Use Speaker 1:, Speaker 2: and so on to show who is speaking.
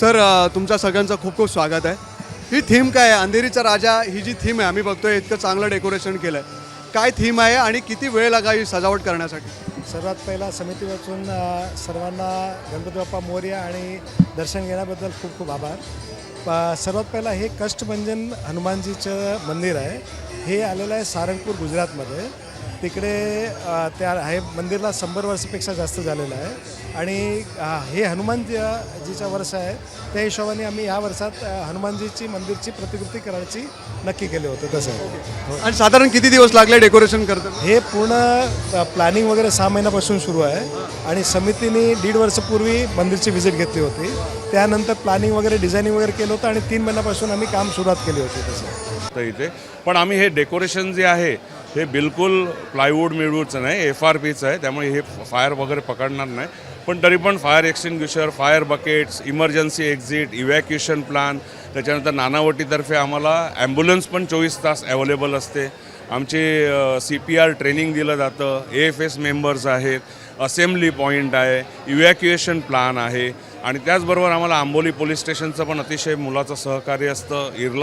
Speaker 1: Sir तुमच्या सगळ्यांचं खूप खूप स्वागत आहे. ही थीम काय आहे? अंधेरीचा राजा ही जी थीम आहे आम्ही बघतोय इतकं चांगलं डेकोरेशन केलं आहे काय थीम आहे आणि किती वेळ लागा ही सजावट करण्यासाठी?
Speaker 2: सर्वात पहिला समिती वाचून सर्वांना गणपती बाप्पा मौर्य आणि दर्शन घेण्याबद्दल खूप खूप आभार. प- सर्वात पहिला हे कष्टभंजन हनुमानजीचं मंदिर आहे. हे आलेलं आहे सारंगपूर गुजरातमध्ये. तिकडे त्या हे मंदिरला शंभर वर्षापेक्षा जास्त झालेलं आहे. आणि हे हनुमान जीचं वर्ष आहे. त्या हिशोबाने आम्ही या वर्षात हनुमानजीची मंदिरची प्रतिकृती करायची नक्की केले होते तसं. हो.
Speaker 1: आणि साधारण किती दिवस लागले डेकोरेशन करताना?
Speaker 2: हे पूर्ण प्लॅनिंग वगैरे सहा महिन्यापासून सुरू आहे. आणि समितीने दीड वर्षपूर्वी मंदिरची व्हिजिट घेतली होती. त्यानंतर प्लॅनिंग वगैरे डिझायनिंग वगैरे केलं होतं आणि तीन महिन्यापासून आम्ही काम सुरुवात केली होती तसं.
Speaker 3: तर इथे. पण आम्ही हे डेकोरेशन जे आहे हे बिलकुल प्लायवूड मिळवूडचं नाही एफ आर पीचं आहे त्यामुळे हे फायर वगैरे पकडणार नाही. पण तरी पण fire extinguisher fire buckets emergency exit evacuation plan त्याच्यानंतर नानावटीतर्फे आम्हाला ॲम्ब्युलन्स पण चोवीस तास अवेलेबल असते. आमचे सी पी आर ट्रेनिंग दिलं जातं ए एफ एस मेंबर्स आहेत असेंब्ली पॉईंट आहे इव्हॅक्युएशन प्लान आहे. आणि त्याचबरोबर आम्हाला आंबोली पोलीस स्टेशनचं पण अतिशय मुलाचं सहकार्य असतं. इरला